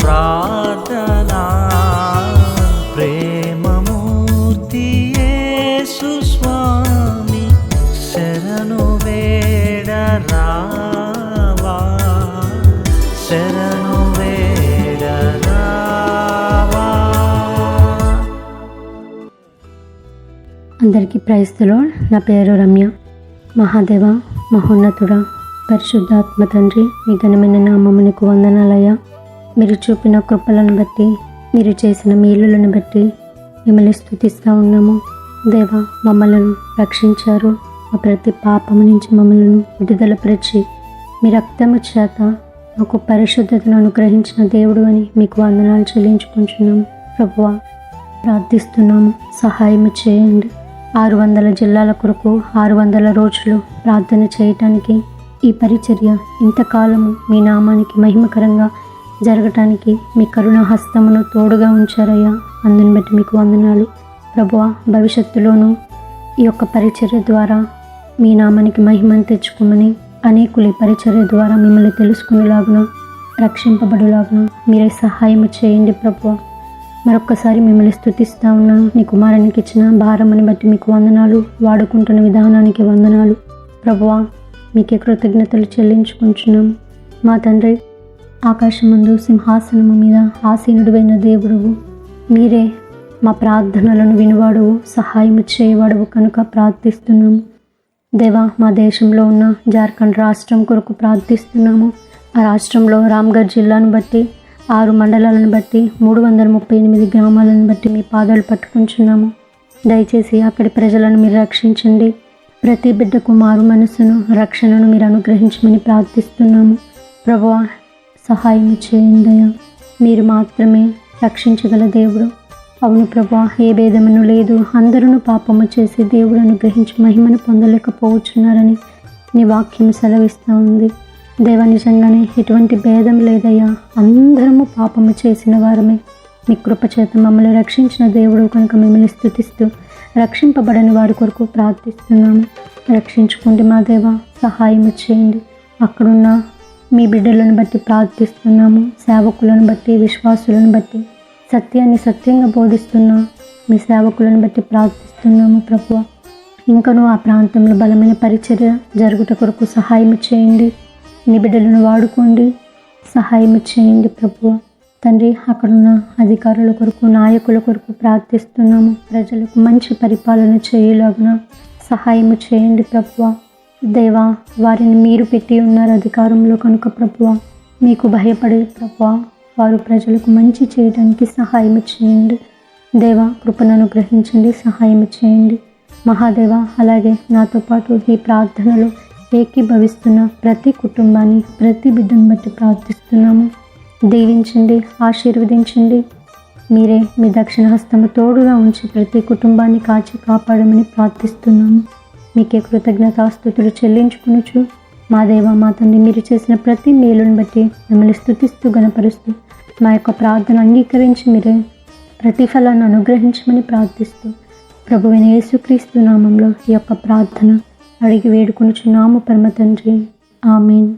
ప్రార్థనా ప్రేమమూర్తి యేసు స్వామి శరణు వేడరావా శరణు వేడరావా అందరికీ ప్రైస్తులో నా పేరు రమ్య. మహాదేవ మహోన్నతుడా పరిశుద్ధాత్మ తండ్రి మీ ఘనమైన నామమునకు వందనాలయ్యా. మీరు చూపిన కృపలను బట్టి మీరు చేసిన మేలులను బట్టి మిమ్మల్ని స్థుతిస్తూ ఉన్నాము. దేవ మమ్మలను రక్షించారు. మా ప్రతి పాపము నుంచి మమ్మలను విడుదలపరిచి మీ రక్తము చేత మాకు పరిశుద్ధతను అనుగ్రహించిన దేవుడు అని మీకు వందనాలు చెల్లించుకుంటున్నాము. ప్రభువ ప్రార్థిస్తున్నాము. సహాయం చేయండి. ఆరు వందల జిల్లాల కొరకు ఆరు వందల రోజులు ప్రార్థన చేయటానికి ఈ పరిచర్య ఇంతకాలము మీ నామానికి మహిమకరంగా జరగటానికి మీ కరుణ హస్తమును తోడుగా ఉంచారయ్యా. అందుని బట్టి మీకు వందనాలు. ప్రభువ భవిష్యత్తులోనూ ఈ యొక్క పరిచర్య ద్వారా మీ నామానికి మహిమను తెచ్చుకోమని అనేకులు ఈ పరిచర్య ద్వారా మిమ్మల్ని తెలుసుకునేలాగున రక్షింపబడులాగున మీరే సహాయం చేయండి ప్రభువ. మరొక్కసారి మిమ్మల్ని స్థుతిస్తా ఉన్నాను. నీ కుమారునికి ఇచ్చిన భారమని బట్టి మీకు వందనాలు. వాడుకుంటున్న విధానానికి వందనాలు. ప్రభువా మీకే కృతజ్ఞతలు చెల్లించుకుంటున్నాం. మా తండ్రి ఆకాశమందు సింహాసనము మీద ఆసీనుడువైన దేవుడువు. మీరే మా ప్రార్థనలను వినివాడువు సహాయం చేయవాడువు కనుక ప్రార్థిస్తున్నాము. దేవా మా దేశంలో ఉన్న జార్ఖండ్ రాష్ట్రం కొరకు ప్రార్థిస్తున్నాము. ఆ రాష్ట్రంలో రామ్గఢ్ జిల్లాను బట్టి ఆరు మండలాలను బట్టి మూడు వందల ముప్పై ఎనిమిది గ్రామాలను బట్టి మీ పాదాలు పట్టుకుంటున్నాము. దయచేసి అక్కడి ప్రజలను మీరు రక్షించండి. ప్రతి బిడ్డకు మారు మనసును రక్షణను మీరు అనుగ్రహించమని ప్రార్థిస్తున్నాము. ప్రభా సహాయం చేయండియా మీరు మాత్రమే రక్షించగల దేవుడు. అవును ప్రభా ఏ భేదమును లేదు. అందరూ పాపము చేసి దేవుడు అనుగ్రహించి మహిమను పొందలేకపోవచ్చున్నారని నీ వాక్యం సెలవిస్తూ ఉంది. దేవ నిజంగానే ఎటువంటి భేదం లేదయ్యా. అందరము పాపము చేసిన వారమే. మీ కృపచేత మమ్మల్ని రక్షించిన దేవుడు కనుక మిమ్మల్ని స్థుతిస్తూ రక్షింపబడని వారి కొరకు ప్రార్థిస్తున్నాము. రక్షించుకోండి మా దేవ సహాయం చేయండి. అక్కడున్న మీ బిడ్డలను బట్టి ప్రార్థిస్తున్నాము. సేవకులను బట్టి విశ్వాసులను బట్టి సత్యాన్ని సత్యంగా బోధిస్తున్న మీ సేవకులను బట్టి ప్రార్థిస్తున్నాము ప్రభువ. ఇంకనూ ఆ ప్రాంతంలో బలమైన పరిచర్య జరుగుట కొరకు సహాయం చేయండి. నీ బిడ్డలను వాడుకోండి. సహాయం చేయండి ప్రభువ. తండ్రి అక్కడున్న అధికారుల కొరకు నాయకుల కొరకు ప్రార్థిస్తున్నాము. ప్రజలకు మంచి పరిపాలన చేయలాగున సహాయం చేయండి ప్రభువ. దేవా వారిని మీరు పెట్టి ఉన్నారు అధికారంలో కనుక ప్రభువ. మీకు భయపడే ప్రభువ వారు ప్రజలకు మంచి చేయడానికి సహాయం చేయండి. దేవా కృపను అనుగ్రహించండి సహాయం చేయండి. మహాదేవ అలాగే నాతో పాటు ఈ ప్రార్థనలో ఏకీభవిస్తున్న ప్రతి కుటుంబాన్ని ప్రతి బిడ్డను బట్టి ప్రార్థిస్తున్నాము. దీవించండి ఆశీర్వదించండి. మీరే మీ దక్షిణ హస్తము తోడుగా ఉంచి ప్రతి కుటుంబాన్ని కాచి కాపాడమని ప్రార్థిస్తున్నాము. మీకే కృతజ్ఞతాస్థుతులు చెల్లించుకునుచు మా దేవ మా తండ్రి మీరు చేసిన ప్రతి మేలును బట్టి మిమ్మల్ని స్థుతిస్తూ గణపరుస్తూ మా యొక్క ప్రార్థన అంగీకరించి మీరే ప్రతిఫలాన్ని అనుగ్రహించమని ప్రార్థిస్తూ ప్రభువైన యేసుక్రీస్తు నామంలో ఈ యొక్క ప్రార్థన అడిగి వేడుకొనుచున్నాము. పరమ తండ్రి. ఆమెన్.